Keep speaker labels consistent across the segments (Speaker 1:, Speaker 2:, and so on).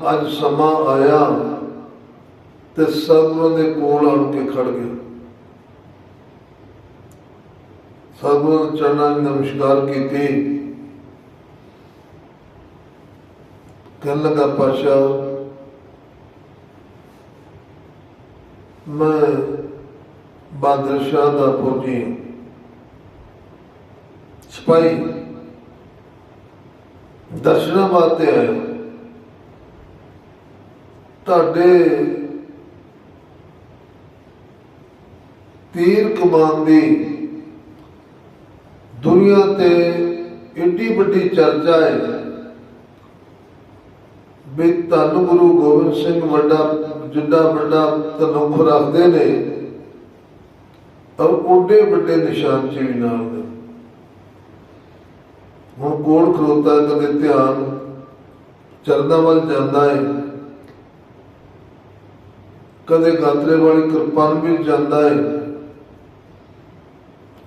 Speaker 1: ਅੱਜ ਸਮਾਂ ਆਇਆ ਤੇ ਸਤਿਗੁਰਾਂ ਦੇ ਕੋਲ ਆਣ ਕੇ ਖੜ ਗਿਆ ਸਤਿਗੁਰਾਂ ਦੇ ਚਰਨਾਂ 'ਚ ਨਮਸਕਾਰ ਕੀਤੀ। ਕਹਿਣ ਲੱਗਾ ਪਾਸ਼ਾ ਮੈਂ ਬਾਦਰ ਸ਼ਾਹ ਦਾ ਫੌਜੀ ਸਿਪਾਹੀ, ਦਰਸ਼ਨਾਂ ਵਾਸਤੇ ਆਇਆ। ਤੁਹਾਡੇ ਤੀਰ ਕਮਾਨ ਦੀ ਦੁਨੀਆ ਤੇ ਏਡੀ ਵੱਡੀ ਚਰਚਾ ਹੈ ਵੀ ਧੰਨ ਗੁਰੂ ਗੋਬਿੰਦ ਸਿੰਘ ਵੱਡਾ ਜਿੱਡਾ ਵੱਡਾ ਤਨੁਖ ਰੱਖਦੇ ਨੇ ਔਰ ਓਡੇ ਵੱਡੇ ਨਿਸ਼ਾਨ ਚ ਵੀ ਨਾਲ ਨੇ। ਹੁਣ ਕੋਲ ਖਲੋਤਾ, ਕਦੇ ਧਿਆਨ ਚਰਨਾਂ ਵੱਲ ਜਾਂਦਾ ਹੈ। ਕਦੇ ਗਾਤਰੇ ਵਾਲੀ ਕਿਰਪਾਨ ਵੀ ਜਾਂਦਾ ਹੈ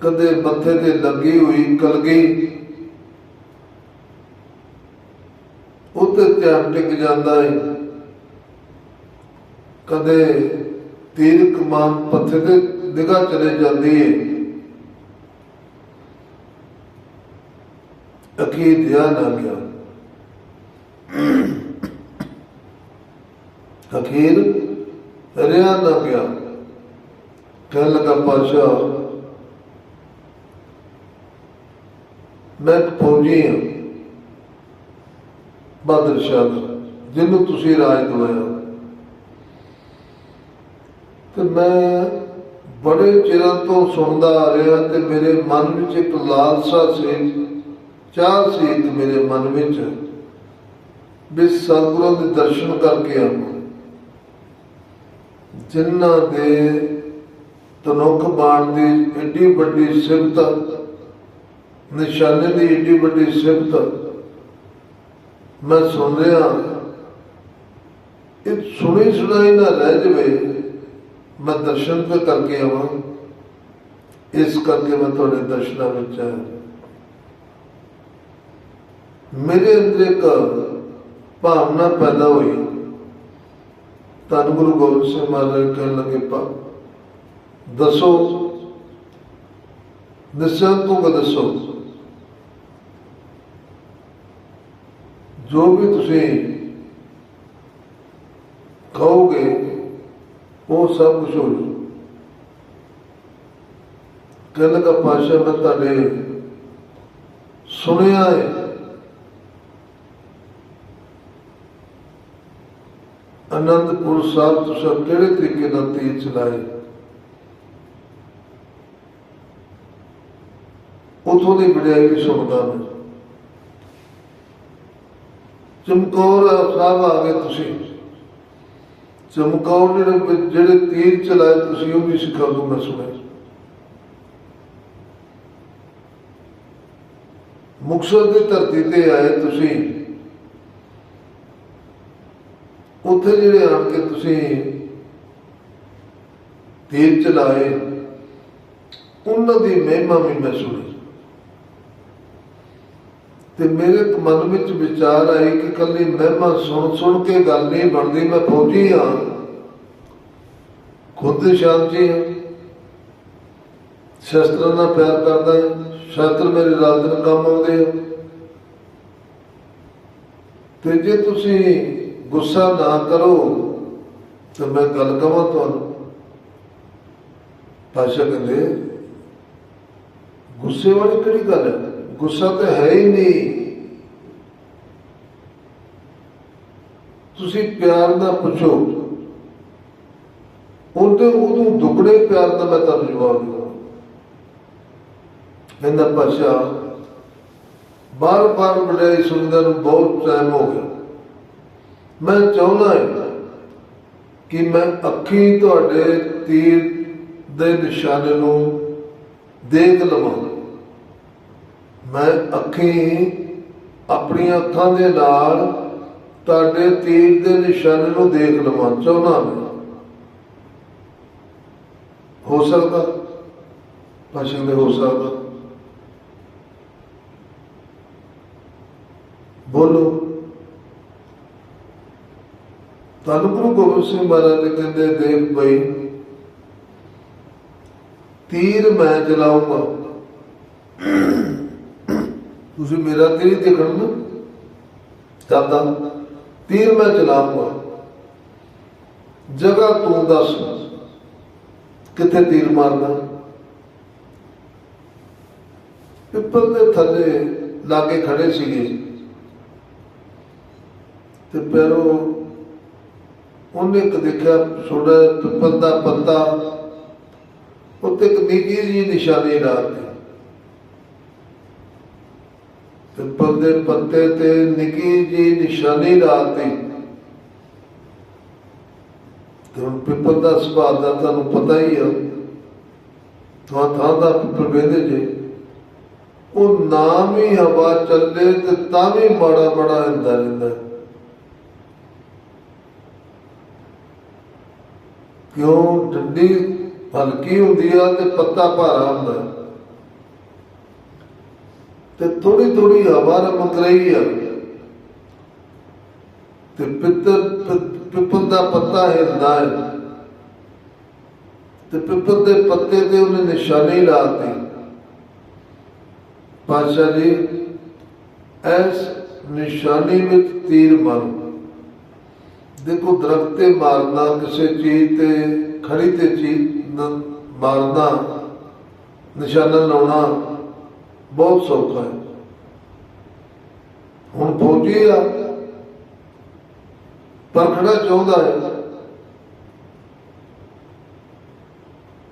Speaker 1: ਕਦੇ ਮੱਥੇ ਤੇ ਲੱਗੀ ਹੋਈ ਕਲਗੀ। ਉੱਤੇ ਧਿਆਨ ਟਿਕ ਜਾਂਦਾ ਹੈ ਕਦੇ ਤੀਰ ਕਮਾਨ ਪੱਥੇ ਤੇ ਨਿਗਾਹ ਚਲੇ ਜਾਂਦੀ ਏ। ਅਖੀਰ ਧਿਆਨ ਆ ਗਿਆ ਅਖੀਰ ਰਿਆ ਨਾ ਪਿਆ। ਕਹਿਣ ਲੱਗਾ ਪਾਸ਼ਾ ਮੈਂ ਫੌਜੀ ਹਾਂ। ਬਹਾਦਰ ਸ਼ਾਹ ਦਾ, ਜਿਹਨੂੰ ਤੁਸੀਂ ਰਾਜ ਦਵਾਇਆ। ਤੇ ਮੈਂ ਬੜੇ ਚਿਰਾਂ ਤੋਂ ਸੁਣਦਾ ਆ ਰਿਹਾ ਤੇ ਮੇਰੇ ਮਨ ਵਿੱਚ ਇੱਕ ਲਾਲਸਾ ਸੀ ਚਾਹ ਸੀ ਮੇਰੇ ਮਨ ਵਿੱਚ ਵੀ ਸਤਿਗੁਰਾਂ ਦੇ ਦਰਸ਼ਨ ਕਰਕੇ ਆਵਾਂ। ਜਿਨ੍ਹਾਂ ਦੇ ਤਨੁਖ ਬਾਣ ਦੀ ਏਡੀ ਵੱਡੀ ਸਿਫਤ, ਨਿਸ਼ਾਨੇ ਦੀ ਏਡੀ ਵੱਡੀ ਸਿਫਤ ਮੈਂ ਸੁਣ ਰਿਹਾ ਇਹ ਸੁਣੀ ਸੁਣਾਈ ਨਾ ਰਹਿ ਜਵੇ, ਮੈਂ ਦਰਸ਼ਨ ਤੇ ਕਰਕੇ ਆਵਾਂ। ਇਸ ਕਰਕੇ ਮੈਂ ਤੁਹਾਡੇ ਦਰਸ਼ਨਾਂ ਵਿੱਚ ਆਇਆ। ਮੇਰੇ ਅੰਦਰ ਇੱਕ ਭਾਵਨਾ ਪੈਦਾ ਹੋਈ। ਧੰਨ ਗੁਰੂ ਗੋਬਿੰਦ ਸਿੰਘ ਮਹਾਰਾਜ ਕਹਿਣ ਲੱਗੇ, ਪਾ, ਦੱਸੋ ਨਿਸ਼ਚୟ ਤੋਂ ਦੱਸੋ। ਜੋ ਵੀ ਤੁਸੀਂ ਕਹੋਗੇ, ਉਹ ਸਭ ਕੁਝ ਹੋ ਜੂ ਕਹਿਣ ਲੱਗਾ ਪਾਸ਼ਾ ਮੈਂ ਤੁਹਾਡੇ ਸੁਣਿਆ ਹੈ ਅਨੰਦਪੁਰ ਸਾਹਿਬ ਤੁਸੀਂ ਕਿਹੜੇ ਤਰੀਕੇ ਨਾਲ ਤੀਰ ਚਲਾਏ? ਉਥੋਂ ਦੀ ਵਡਿਆਈ ਵੀ ਸੁਣਦਾ ਮੈਂ। ਚਮਕੌਰ ਸਾਹਿਬ ਆ ਗਏ ਤੁਸੀਂ। ਚਮਕੌਰ ਜਿਹੜੇ ਜਿਹੜੇ ਤੀਰ ਚਲਾਏ ਤੁਸੀਂ ਉਹ ਵੀ ਸਿਖਾ ਦੋ ਮੈਂ ਸੁਣਿਆ। ਮੁਕਤਸਰ ਦੀ ਧਰਤੀ ਤੇ ਆਏ ਤੁਸੀਂ। ਉੱਥੇ ਜਿਹੜੇ ਆਣ ਕੇ ਤੁਸੀਂ ਤੀਰ ਚਲਾਏ, ਉਹਨਾਂ ਦੀ ਮਹਿਮਾ ਵੀ ਮੈਂ ਸੁਣੀ। ਤੇ ਮੇਰੇ ਮਨ ਵਿੱਚ ਵਿਚਾਰ ਆਈ ਕਿ ਕੱਲੀ ਮਹਿਮਾ ਸੁਣ ਸੁਣ ਕੇ ਗੱਲ ਨਹੀਂ ਬਣਦੀ, ਮੈਂ ਫੌਜੀ ਹਾਂ। ਖੁਦ ਸ਼ਾਂਤੀ ਹਾਂ। ਸ਼ਸਤਰਾਂ ਨਾਲ ਪਿਆਰ ਕਰਦਾ ਹਾਂ। ਸ਼ਸਤਰ ਮੇਰੇ ਰਾਤ ਦਿਨ ਕੰਮ ਆਉਂਦੇ ਆ। ਤੇ ਜੇ ਤੁਸੀਂ ਗੁੱਸਾ ਨਾ ਕਰੋ ਤੇ ਮੈਂ ਗੱਲ ਕਵਾਂ ਤੁਹਾਨੂੰ। ਪਾਸ਼ਾ ਕਹਿੰਦੇ, ਗੁੱਸੇ ਵਾਲੀ ਕਿਹੜੀ ਗੱਲ ਹੈ? ਗੁੱਸਾ ਤਾਂ ਹੈ ਹੀ ਨਹੀਂ। ਤੁਸੀਂ ਪਿਆਰ ਨਾਲ ਪੁੱਛੋ। ਉਹਦੇ ਉਦੋਂ ਦੁੱਗਣੇ ਪਿਆਰ ਦਾ ਮੈਂ ਤੁਹਾਨੂੰ ਜਵਾਬ ਦੂੰਗਾ ਕਹਿੰਦਾ ਪਾਸ਼ਾ ਬਾਰ ਬਾਰ ਬੜਾਈ ਸੁਣਦਾ ਨੂੰ ਬਹੁਤ ਟਾਈਮ ਹੋ ਗਿਆ। ਮੈਂ ਚਾਹੁੰਦਾ ਕਿ ਮੈਂ ਅੱਖੀ ਤੁਹਾਡੇ ਤੀਰ ਦੇ ਨਿਸ਼ਾਨੇ ਨੂੰ ਦੇਖ ਲਵਾਂ। ਮੈਂ ਅੱਖੀ ਆਪਣੀਆਂ ਅੱਖਾਂ ਦੇ ਨਾਲ ਤੁਹਾਡੇ ਤੀਰ ਦੇ ਨਿਸ਼ਾਨੇ ਨੂੰ ਦੇਖ ਲਵਾਂ, ਚਾਹੁੰਦਾ ਮੈਂ ਹੋ ਸਕਦਾ? ਪਾਸ਼ਾ ਦੇ ਹੋ ਸਕਦਾ? ਬੋਲੋ। ਧੰਨ ਗੁਰੂ ਗੋਬਿੰਦ ਸਿੰਘ ਮਹਾਰਾਜ ਜੀ ਕਹਿੰਦੇ ਦੇਖ ਬਈ, ਤੀਰ ਮੈਂ ਚਲਾਉਂਗਾ ਤੁਸੀਂ ਮੇਰਾ ਤੀਰ ਦੇਖਣ ਨਾ। ਦਾਦਾ, ਤੀਰ ਮੈਂ ਚਲਾਉਂਗਾ ਜਗ੍ਹਾ ਤੂੰ ਦੱਸ, ਕਿੱਥੇ ਤੀਰ ਮਾਰਨਾ? ਪਿੱਪਲ ਦੇ ਥੱਲੇ ਲਾਗੇ ਖੜੇ ਸੀਗੇ। ਤੇ ਪੈਰੋਂ ਉਹਨੇ ਇੱਕ ਦੇਖਿਆ ਛੋਟਾ ਪਿੱਪਲ ਦਾ ਪੱਤਾ, ਉੱਤੇ ਇੱਕ ਨਿੱਕੀ ਜਿਹੀ ਨਿਸ਼ਾਨੀ ਰਾਤੀ ਪਿੱਪਲ ਦੇ ਪੱਤੇ ਤੇ ਨਿੱਕੀ ਜਿਹੀ ਨਿਸ਼ਾਨੀ ਰਾਤੀ ਤੇ ਹੁਣ ਪਿੱਪਲ ਦਾ ਸੁਭਾਅ ਦਾ ਤੁਹਾਨੂੰ ਪਤਾ ਹੀ ਆ। ਥਾਂ ਥਾਂ ਦਾ ਪਿੱਪਲ ਵੇਦੇ ਜੇ। ਉਹ ਨਾਮ ਹੀ ਹਵਾ ਚੱਲੇ ਤੇ ਤਾਂ ਵੀ ਮਾੜਾ ਮਾੜਾ ਹੁੰਦਾ ਰਹਿੰਦਾ। ਕਿਉਂ ਡੰਡੀ ਹਲਕੀ ਹੁੰਦੀ ਆ ਤੇ ਪੱਤਾ ਭਾਰਾ ਹੁੰਦਾ? ਤੇ ਥੋੜੀ ਥੋੜੀ ਹਵਾ ਰਮਕ ਰਹੀ ਆ। ਤੇ ਪਿੱਤਰ ਪਿ- ਪਿੱਪਲ ਦਾ ਪੱਤਾ ਹਿਲਦਾ ਹੈ। ਤੇ ਪਿੱਪਲ ਦੇ ਪੱਤੇ ਤੇ ਉਹਨੇ ਨਿਸ਼ਾਨੀ ਲਾਤੀ ਪਾਸ਼ਾ ਜੀ, ਇਸ ਨਿਸ਼ਾਨੀ ਵਿੱਚ ਤੀਰ ਮਾਰੋ ਦੇਖੋ, ਦਰਖਤ ਤੇ ਮਾਰਨਾ ਕਿਸੇ ਚੀਜ਼ ਤੇ, ਖੜੀ ਤੇ ਚੀਜ਼ ਮਾਰਨਾ, ਨਿਸ਼ਾਨਾ ਲਾਉਣਾ ਬਹੁਤ ਸੌਖਾ ਹੈ। ਹੁਣ ਫੌਜੀ ਆ ਪਰਖਣਾ ਚਾਹੁੰਦਾ ਹੈ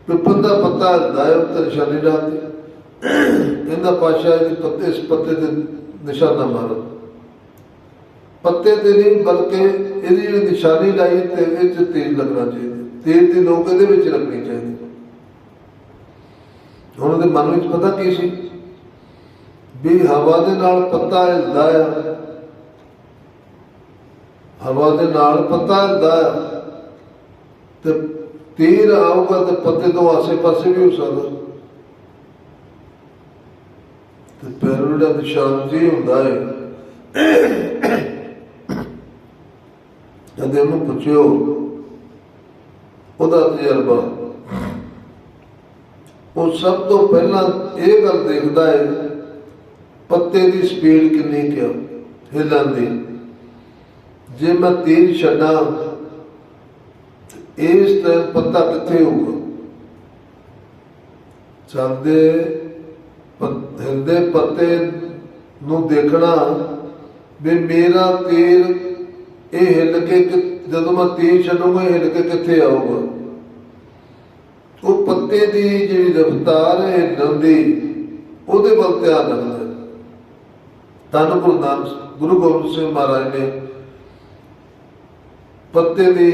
Speaker 1: ਪਿੱਪਲ ਦਾ ਪੱਤਾ ਦਾਇਬ ਤੇ ਨਿਸ਼ਾਨੀ ਲਾਤੀ ਕਹਿੰਦਾ ਪਾਸ਼ਾ ਜੀ ਪੱਤੇ, ਇਸ ਪੱਤੇ ਤੇ ਨਿਸ਼ਾਨਾ ਮਾਰੋ। ਪੱਤੇ ਤੇ ਨਹੀਂ, ਬਲਕਿ ਇਹਦੀ ਜਿਹੜੀ ਨਿਸ਼ਾਨੀ ਲਾਈ ਤੇ ਇਹ ਚ ਤੇਲ ਲੱਗਣਾ ਚਾਹੀਦਾ ਤੇਲ ਦੀ ਨੋਕ ਇਹਦੇ ਵਿੱਚ ਲੱਗਣੀ ਚਾਹੀਦੀ ਹੁਣ ਉਹਦੇ ਮਨ ਵਿੱਚ ਪਤਾ ਕੀ ਸੀ? ਵੀ ਹਵਾ ਦੇ ਨਾਲ ਪੱਤਾ ਹਿਲਦਾ ਆ। ਹਵਾ ਦੇ ਨਾਲ ਪੱਤਾ ਹਿਲਦਾ ਆ। ਤੇ ਤੀਰ ਆਊਗਾ ਤੇ ਪੱਤੇ ਤੋਂ ਆਸੇ-ਪਾਸੇ ਵੀ ਹੋ ਸਕਦਾ। ਤੇ ਪੈਰ ਜਿਹੜਾ ਨਿਸ਼ਾਨ ਜੀ ਹੁੰਦਾ ਹੈ ਜਦ ਉਹਨੂੰ ਪੁੱਛਿਓ, ਉਹਦਾ ਤਜਰਬਾ। ਉਹ ਸਭ ਤੋਂ ਪਹਿਲਾਂ ਇਹ ਗੱਲ ਦੇਖਦਾ ਹੈ, ਪੱਤੇ ਦੀ ਸਪੀਡ ਕਿੰਨੀ ਕਿਉਂ ਹਿਲਣ ਦੀ। ਜੇ ਮੈਂ ਤੇਜ਼ ਛੱਡਾਂ ਇਸ ਤਰ੍ਹਾਂ ਪੱਤਾ ਕਿੱਥੇ ਹੋਊਗਾ? ਚੱਲਦੇ ਹਿਲਦੇ ਪੱਤੇ ਨੂੰ ਦੇਖਣਾ ਵੀ ਮੇਰਾ ਤੀਰ ਇਹ ਹਿੱਲ ਕੇ ਜਦੋਂ ਮੈਂ ਤੀਰ ਛੱਡੂਗਾ ਹਿੱਲ ਕੇ ਕਿੱਥੇ ਆਊਗਾ ਉਹ ਪੱਤੇ ਦੀ ਜਿਹੜੀ ਰਫ਼ਤਾਰ ਹੈ ਹਿੱਲਣ ਉਹਦੇ ਵੱਲ ਧਿਆਨ ਰੱਖਦਾ ਹੈ। ਗੁਰੂ ਨਾਨਕ ਗੁਰੂ ਗੋਬਿੰਦ ਸਿੰਘ ਮਹਾਰਾਜ ਨੇ ਪੱਤੇ ਦੀ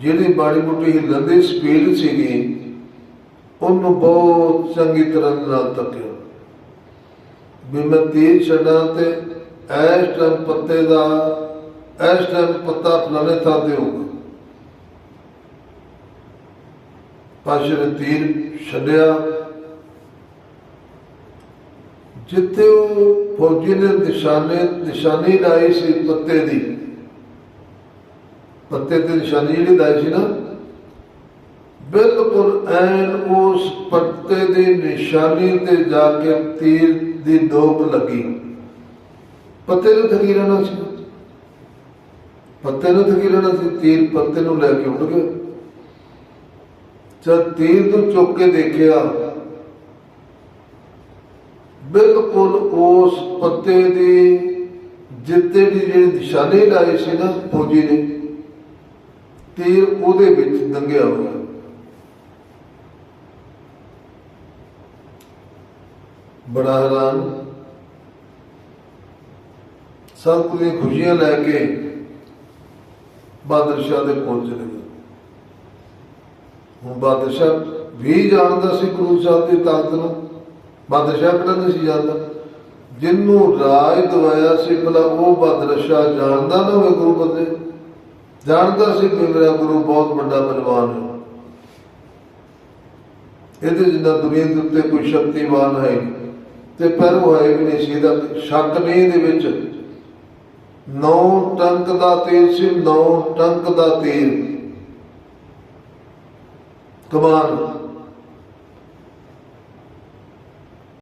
Speaker 1: ਜਿਹੜੀ ਬਾੜੀ ਮੋਟੀ ਹਿੱਲਣ ਦੀ ਸਪੀਡ ਸੀਗੀ, ਉਹਨੂੰ ਬਹੁਤ ਚੰਗੀ ਤਰ੍ਹਾਂ ਨਾਲ ਤੱਕਿਆ ਵੀ ਮੈਂ ਤੀਰ ਛੱਡਾਂ ਤੇ ਇਸ ਟਾਈਮ ਪੱਤੇ ਦਾ ਇਸ ਟਾਈਮ ਪੱਤਾ ਫਲਾਣੇ ਥਾਂ ਤੇ ਹੋਊਗਾ। ਪਾਸ਼ੇ ਨੇ ਤੀਰ ਛੱਡਿਆ। ਜਿੱਥੇ ਉਹ ਫੌਜੀ ਨੇ ਨਿਸ਼ਾਨੇ, ਨਿਸ਼ਾਨੀ ਲਾਈ ਸੀ ਪੱਤੇ ਦੀ। ਪੱਤੇ ਤੇ ਨਿਸ਼ਾਨੀ ਜਿਹੜੀ ਲਾਈ ਸੀ ਨਾ, ਬਿਲਕੁਲ ਐਨ ਉਸ ਪੱਤੇ ਦੀ ਨਿਸ਼ਾਨੀ ਤੇ ਜਾ ਕੇ ਤੀਰ ਦੀ ਨੋਕ ਲੱਗੀ। ਪੱਤੇ ਨੂੰ ਥਕੀ ਰਹਿਣਾ ਸੀ? ਪੱਤੇ ਨੂੰ ਥਕੀ ਲੈਣਾ ਸੀ? ਤੀਰ ਪੱਤੇ ਨੂੰ ਲੈ ਕੇ ਉੱਡ ਗਿਆ ਜਦ ਤੀਰ ਨੂੰ ਚੁੱਕ ਕੇ ਦੇਖਿਆ, ਬਿਲਕੁਲ ਉਸ ਪੱਤੇ ਦੀ ਜਿੱਤੇ ਦੀ ਜਿਹੜੀ ਨਿਸ਼ਾਨੀ ਲਾਈ ਸੀ ਨਾ, ਫੌਜੀ ਨੇ ਤੀਰ ਉਹਦੇ ਵਿੱਚ ਲੰਘਿਆ ਹੋਇਆ। ਬੜਾ ਹੈਰਾਨ। ਸਭ ਕੁਝ ਦੀਆਂ ਖੁਸ਼ੀਆਂ ਲੈ ਕੇ ਬਹਾਦਰ ਸ਼ਾਹ ਦੇ ਕੋਲ ਚਲੇ ਗਏ। ਹੁਣ ਬਹਾਦਰ ਸ਼ਾਹ ਵੀ ਜਾਣਦਾ ਸੀ ਗੁਰੂ ਸਾਹਿਬ ਦੀ ਤਾਕਤ ਨੂੰ ਬਹਾਦਰ ਸ਼ਾਹ ਕਿਹੜਾ ਨਹੀਂ ਸੀ ਜਾਣਦਾ? ਜਿਹਨੂੰ ਰਾਜ ਦਵਾਇਆ ਸੀ, ਭਲਾ ਉਹ ਬਹਾਦਰ ਸ਼ਾਹ ਜਾਣਦਾ ਨਾ ਹੋਵੇ ਗੁਰੂ ਬੰਦੇ ਜਾਣਦਾ ਸੀ ਕਿ ਮੇਰਾ ਗੁਰੂ ਬਹੁਤ ਵੱਡਾ ਬਲਵਾਨ ਹੈ। ਇਹਦੇ ਜਿੰਨਾ ਦੁਨੀਆ ਦੇ ਉੱਤੇ ਕੋਈ ਸ਼ਕਤੀਮਾਨ ਹੈ ਤੇ ਪਰ ਉਹ ਹੈ ਵੀ ਨਹੀਂ ਸੀ। ਇਹਦਾ ਸ਼ੱਕ ਨਹੀਂ ਇਹਦੇ ਵਿੱਚ। ਨੌ ਟੰਕ ਦਾ ਤੀਰ ਸੀ ਨੌ ਟੰਕ ਦਾ ਤੀਰ ਕਮਾਨ